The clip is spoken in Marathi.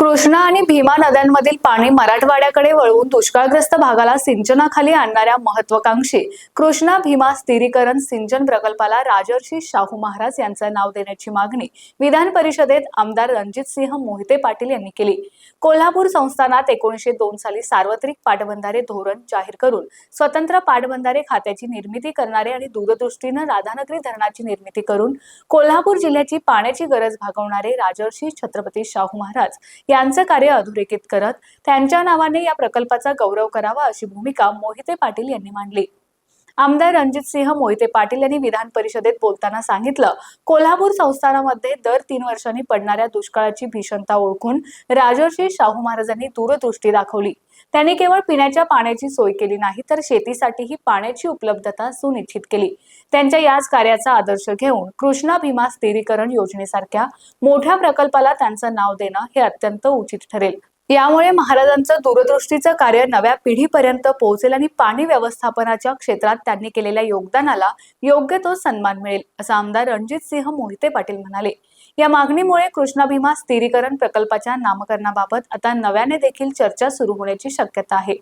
कृष्णा आणि भीमा नद्यांमधील पाणी मराठवाड्याकडे वळवून दुष्काळग्रस्त भागाला सिंचनाखाली आणणाऱ्या महत्वाकांक्षी कृष्णा भीमा स्थिरीकरण सिंचन प्रकल्पाला राजर्षी शाहू महाराज यांचं नाव देण्याची मागणी विधान परिषदेत आमदार रणजितसिंह मोहिते पाटील यांनी केली. कोल्हापूर संस्थानात एकोणीसशे दोन साली सार्वत्रिक पाटबंधारे धोरण जाहीर करून स्वतंत्र पाटबंधारे खात्याची निर्मिती करणारे आणि दूरदृष्टीनं राधानगरी धरणाची निर्मिती करून कोल्हापूर जिल्ह्याची पाण्याची गरज भागवणारे राजर्षी छत्रपती शाहू महाराज यांचं कार्य अधोरेखित करत त्यांच्या नावाने या प्रकल्पाचा गौरव करावा अशी भूमिका मोहिते पाटील यांनी मांडली. आमदार रणजितसिंह मोहिते पाटील यांनी विधान परिषदेत बोलताना सांगितलं कोल्हापूर संस्थानामध्ये दर तीन वर्षांनी पडणाऱ्या दुष्काळाची भीषणता ओळखून राजर्षी शाहू महाराजांनी दूरदृष्टी दाखवली. त्यांनी केवळ पिण्याच्या पाण्याची सोय केली नाही तर शेतीसाठीही पाण्याची उपलब्धता सुनिश्चित केली. त्यांच्या याच कार्याचा आदर्श घेऊन कृष्णा भीमा स्थिरीकरण योजनेसारख्या मोठ्या प्रकल्पाला त्यांचं नाव देणं हे अत्यंत उचित ठरेल. यामुळे महाराजांचं दूरदृष्टीचं कार्य नव्या पिढीपर्यंत पोहोचेल आणि पाणी व्यवस्थापनाच्या क्षेत्रात त्यांनी केलेल्या योगदानाला योग्य तो सन्मान मिळेल असं आमदार रणजित सिंह मोहिते पाटील म्हणाले. या मागणीमुळे कृष्णा भीमा स्थिरीकरण प्रकल्पाच्या नामकरणाबाबत आता नव्याने देखील चर्चा सुरू होण्याची शक्यता आहे.